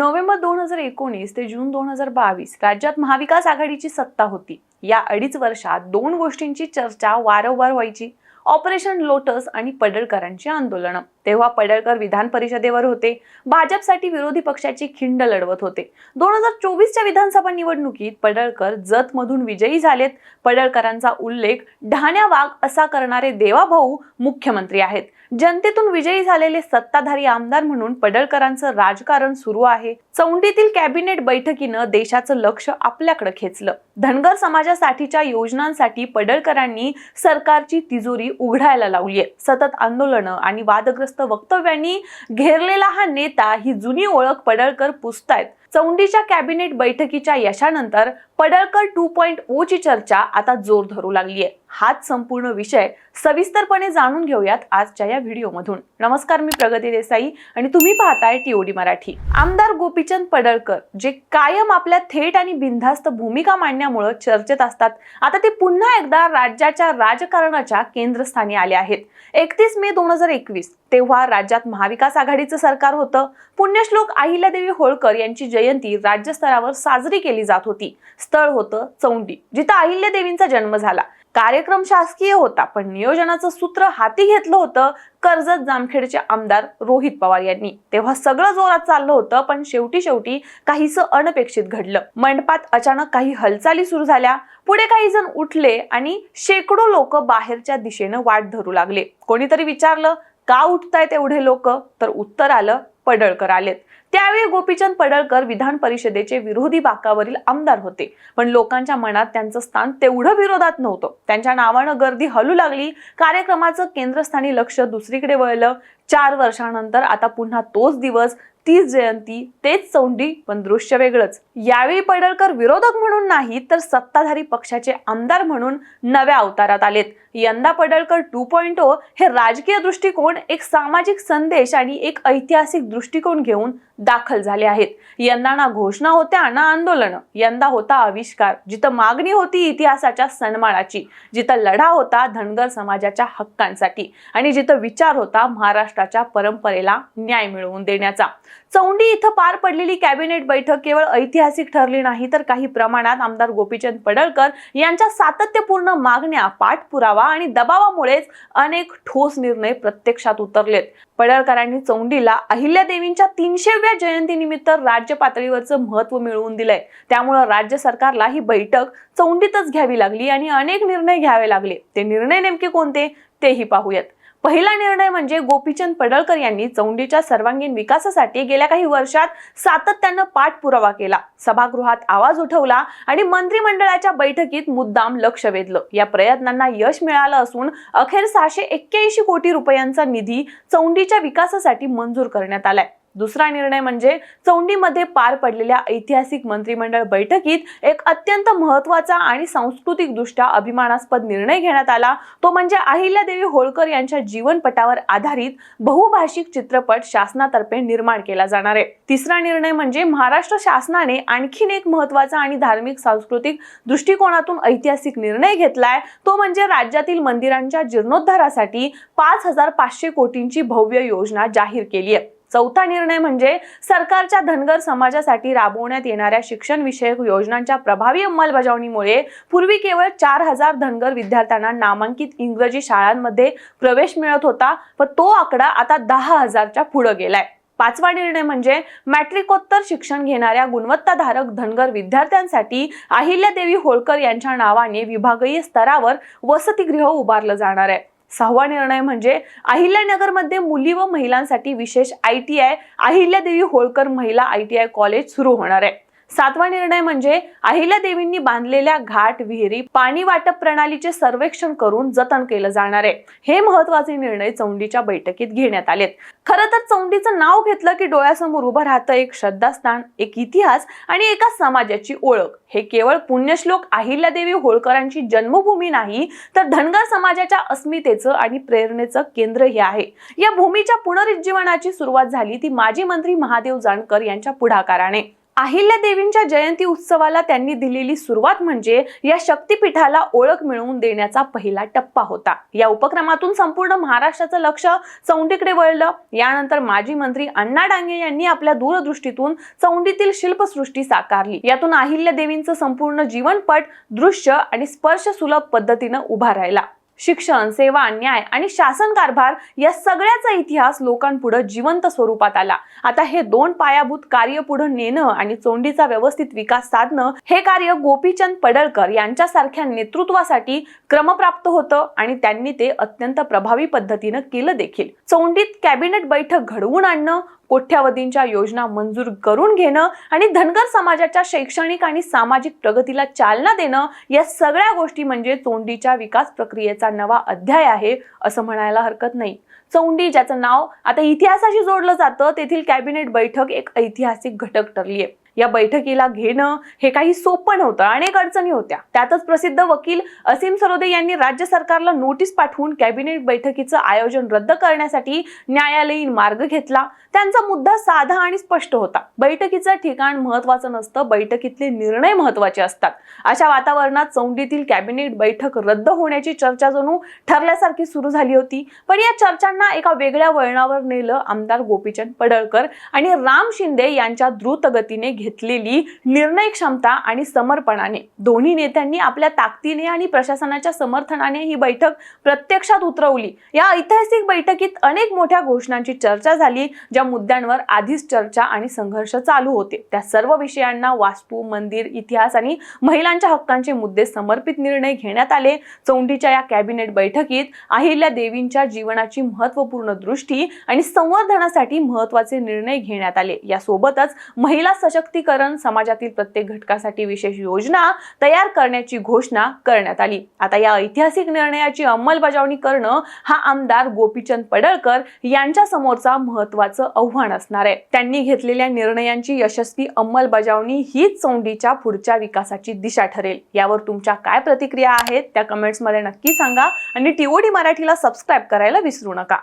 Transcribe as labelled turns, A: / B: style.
A: November दोन हजार एकोणीस ते जून दोन हजार बावीस राज्यात महाविकास आघाडीची सत्ता होती. या अडीच वर्षात दोन गोष्टींची चर्चा वारंवार व्हायची. ऑपरेशन लोटस आणि पडळकरांची आंदोलनं. तेव्हा पडळकर विधान परिषदेवर होते. भाजपसाठी विरोधी पक्षाची खिंड लढवत होते. दोन हजार चोवीसच्या विधानसभा निवडणुकीत पडळकर जतमधून विजयी झालेत. पडळकरांचा उल्लेख ढाण्या वाघ असा करणारे देवाभाऊ मुख्यमंत्री आहेत. जनतेतून विजयी झालेले सत्ताधारी आमदार म्हणून पडळकरांचं राजकारण सुरू आहे. चौंडीतील कॅबिनेट बैठकीनं देशाचं लक्ष आपल्याकडे खेचलं. धनगर समाजासाठीच्या योजनांसाठी पडळकरांनी सरकारची तिजोरी उघडायला लावली सतत आंदोलनं आणि वादग्रस्त वक्तव्यांनी घेरलेला हा नेता ही जुनी ओळख पडळकर पुसतायत. चौंडीच्या कॅबिनेट बैठकीच्या यशानंतर पडळकर टू पॉइंट ओ ची चर्चा आता जोर धरू लागली आहे हाच संपूर्ण विषय सविस्तरपणे जाणून घेऊयात आजच्या या व्हिडिओमधून. नमस्कार मी प्रगती देसाई आणि तुम्ही पाहताय टीओडी मराठी. आमदार गोपीचंद पडळकर जे कायम आपल्या थेट आणि बिनधास्त भूमिका मांडण्यामुळे चर्चेत असतात आता ते पुन्हा एकदा राज्याच्या राजकारणाच्या केंद्रस्थानी आले आहेत. एकतीस मे दोन हजार एकवीस तेव्हा राज्यात महाविकास आघाडीचं सरकार होतं. पुण्यश्लोक अहिल्यादेवी होळकर यांची जयंती राज्यस्तरावर साजरी केली जात होती. स्थळ होतं चौंडी जिथं अहिल्यादेवींचा जन्म झाला. कार्यक्रम शासकीय होता पण नियोजनाचं सूत्र हाती घेतलं होतं कर्जत जामखेडचे आमदार रोहित पवार यांनी. तेव्हा सगळं जोरात चाललं होतं पण शेवटी शेवटी काहीस अनपेक्षित घडलं. मंडपात अचानक काही हालचाली सुरू झाल्या. पुढे काही जण उठले आणि शेकडो लोक बाहेरच्या दिशेनं वाट धरू लागले. कोणीतरी विचारलं का उठतायत एवढे लोक? तर उत्तर आलं पडळकर आलेत. त्यावेळी गोपीचंद पडळकर विधान परिषदेचे विरोधी बाकावरील आमदार होते. पण लोकांच्या मनात त्यांचं स्थान तेवढं विरोधात नव्हतं. त्यांच्या नावानं गर्दी हलू लागली. कार्यक्रमाचं केंद्रस्थानी लक्ष दुसरीकडे वळलं. चार वर्षानंतर आता पुन्हा तोच दिवस तीच जयंती तेच चौंडी पण दृश्य वेगळंच. यावेळी पडळकर विरोधक म्हणून नाही तर सत्ताधारी पक्षाचे आमदार म्हणून नव्या अवतारात आलेत. यंदा पडळकर टू पॉइंट ओ हे राजकीय दृष्टिकोन एक सामाजिक संदेश आणि एक ऐतिहासिक दृष्टिकोन घेऊन दाखल झाले आहेत. यंदा ना घोषणा होत्या ना आंदोलन. यंदा होता आविष्कार. जिथं मागणी होती इतिहासाच्या सन्मानाची जिथं लढा होता धनगर समाजाच्या हक्कांसाठी आणि जिथं विचार होता महाराष्ट्राच्या परंपरेला न्याय मिळवून देण्याचा. चौंडी इथं पार पडलेली कॅबिनेट बैठक केवळ ऐतिहासिक ठरली नाही तर काही प्रमाणात आमदार गोपीचंद पडळकर यांच्या सातत्यपूर्ण मागण्या पाठपुरावा आणि दबावामुळेच अनेक ठोस निर्णय प्रत्यक्षात उतरलेत. पडळकरांनी चौंडीला अहिल्यादेवींच्या तीनशेव्या जयंतीनिमित्त राज्य पातळीवरचं महत्त्व मिळवून दिलंय. त्यामुळं राज्य सरकारला ही बैठक चौंडीतच घ्यावी लागली आणि अनेक निर्णय घ्यावे लागले. ते निर्णय नेमके कोणते? तेही पाहूयात. पहिला निर्णय म्हणजे गोपीचंद पडळकर यांनी चौंडीच्या सर्वांगीण विकासासाठी गेल्या काही वर्षात सातत्यानं पाठपुरावा केला. सभागृहात आवाज उठवला आणि मंत्रिमंडळाच्या बैठकीत मुद्दाम लक्ष वेधलं. या प्रयत्नांना यश मिळालं असून अखेर सहाशे एक्क्याऐंशी कोटी रुपयांचा निधी चौंडीच्या विकासासाठी मंजूर करण्यात आलाय. दुसरा निर्णय म्हणजे चौंडीमध्ये पार पडलेल्या ऐतिहासिक मंत्रिमंडळ बैठकीत एक अत्यंत महत्त्वाचा आणि सांस्कृतिक दृष्ट्या अभिमानास्पद निर्णय घेण्यात आला. तो म्हणजे अहिल्यादेवी होळकर यांच्या जीवनपटावर आधारित बहुभाषिक चित्रपट शासनातर्फे निर्माण केला जाणार आहे. तिसरा निर्णय म्हणजे महाराष्ट्र शासनाने आणखीन एक महत्त्वाचा आणि धार्मिक सांस्कृतिक दृष्टिकोनातून ऐतिहासिक निर्णय घेतलाय. तो म्हणजे राज्यातील मंदिरांच्या जीर्णोद्धारासाठी पाच हजार पाचशे कोटींची भव्य योजना जाहीर केली आहे. चौथा निर्णय म्हणजे सरकारच्या धनगर समाजासाठी राबवण्यात येणाऱ्या शिक्षण विषयक योजनांच्या प्रभावी अंमलबजावणीमुळे पूर्वी केवळ चार हजार धनगर विद्यार्थ्यांना नामांकित इंग्रजी शाळांमध्ये प्रवेश मिळत होता पण तो आकडा आता दहा हजारच्या पुढे गेलाय. पाचवा निर्णय म्हणजे मॅट्रिकोत्तर शिक्षण घेणाऱ्या गुणवत्ताधारक धनगर विद्यार्थ्यांसाठी अहिल्यादेवी होळकर यांच्या नावाने विभागीय स्तरावर वसतिगृह उभारलं जाणार आहे. सहावा निर्णय म्हणजे अहिल्यानगरमध्ये मुली व महिलांसाठी विशेष I T I Ahilyadevi Holkar महिला आय टी आय कॉलेज सुरू होणार आहे. सातवा निर्णय म्हणजे अहिल्यादेवींनी बांधलेल्या घाट विहिरी पाणी वाटप प्रणालीचे सर्वेक्षण करून जतन केलं जाणार आहे. हे महत्त्वाचे निर्णय चौंडीच्या बैठकीत घेण्यात आलेत. खरं तर चौंडीचं नाव घेतलं की डोळ्यासमोर उभं राहतं एक श्रद्धास्थान एक इतिहास आणि एका समाजाची ओळख. हे केवळ पुण्यश्लोक अहिल्यादेवी होळकरांची जन्मभूमी नाही तर धनगर समाजाच्या अस्मितेचं आणि प्रेरणेचं केंद्रही आहे. या भूमीच्या पुनरुज्जीवनाची सुरुवात झाली ती माजी मंत्री महादेव जानकर यांच्या पुढाकाराने. अहिल्या देवींच्या जयंती उत्सवाला त्यांनी दिलेली सुरुवात म्हणजे या शक्तिपीठाला ओळख मिळवून देण्याचा पहिला टप्पा होता. या उपक्रमातून संपूर्ण महाराष्ट्राचं लक्ष चौंडीकडे वळलं. यानंतर माजी मंत्री अण्णा डांगे यांनी आपल्या दूरदृष्टीतून चौंडीतील शिल्पसृष्टी साकारली. यातून अहिल्या देवींचं संपूर्ण जीवनपट दृश्य आणि स्पर्श सुलभ पद्धतीनं उभा राहिला. शिक्षण सेवा न्याय आणि शासन कारभार या सगळ्याचा इतिहास लोकांपुढे जिवंत स्वरूपात आला. आता हे दोन पायाभूत कार्य पुढे नेणं आणि चोंडीचा व्यवस्थित विकास साधणं हे कार्य गोपीचंद पडळकर यांच्यासारख्या नेतृत्वासाठी क्रमप्राप्त होतं आणि त्यांनी ते अत्यंत प्रभावी पद्धतीनं केलं देखील. चोंडीत कॅबिनेट बैठक घडवून आणणं कोट्यावधींच्या योजना मंजूर करून घेणं आणि धनगर समाजाच्या शैक्षणिक आणि सामाजिक प्रगतीला चालना देणं या सगळ्या गोष्टी म्हणजे चोंडीच्या विकास प्रक्रियेचा नवा अध्याय आहे असं म्हणायला हरकत नाही. चौंडी ज्याचं नाव आता इतिहासाशी जोडलं जातं तेथील कॅबिनेट बैठक एक ऐतिहासिक घटक ठरली आहे या बैठकीला घेणं हे काही सोपं नव्हतं. अनेक अडचणी होत्या. त्यातच प्रसिद्ध वकील असीम सरोदे यांनी राज्य सरकारला नोटीस पाठवून कॅबिनेट बैठकीचं आयोजन रद्द करण्यासाठी न्यायालयीन मार्ग घेतला. त्यांचा मुद्दा साधा आणि स्पष्ट होता. बैठकीचं ठिकाण महत्वाचं नसतं बैठकीतले निर्णय महत्त्वाचे असतात. अशा वातावरणात चौंडीतील कॅबिनेट बैठक रद्द होण्याची चर्चा जणू ठरल्यासारखी सुरू झाली होती. पण या चर्चांना एका वेगळ्या वळणावर नेलं आमदार गोपीचंद पडळकर आणि राम शिंदे यांच्या द्रुत गतीने घेतलेली निर्णय क्षमता आणि समर्पणाने. दोन्ही नेत्यांनी आपल्या ताकदीने आणि प्रशासनाच्या समर्थनाने ही बैठक प्रत्यक्षात उतरवली. या ऐतिहासिक बैठकीत अनेक मोठ्या घोषणांची चर्चा झाली ज्या मुद्द्यांवर आधीच चर्चा आणि संघर्ष चालू होते. त्या सर्व विषयांना वास्तू मंदिर इतिहास आणि महिलांच्या हक्कांचे मुद्दे समर्पित निर्णय घेण्यात आले. चौंडीच्या या कॅबिनेट बैठकीत अहिल्या देवींच्या जीवनाची महत्त्वपूर्ण दृष्टी आणि संवर्धनासाठी महत्त्वाचे निर्णय घेण्यात आले. यासोबतच महिला सशक्ती सशक्तीकरण समाजातील प्रत्येक घटकासाठी विशेष योजना तयार करण्याची घोषणा करण्यात आली. आता या ऐतिहासिक निर्णयाची अंमलबजावणी करणं हा आमदार गोपीचंद पडळकर यांच्या समोरचा महत्वाचं आव्हान असणार आहे. त्यांनी घेतलेल्या निर्णयांची यशस्वी अंमलबजावणी हीच चौंडीच्या पुढच्या विकासाची दिशा ठरेल. यावर तुमच्या काय प्रतिक्रिया आहेत त्या कमेंट्समध्ये नक्की सांगा आणि टीओडी मराठीला सबस्क्राईब करायला विसरू नका.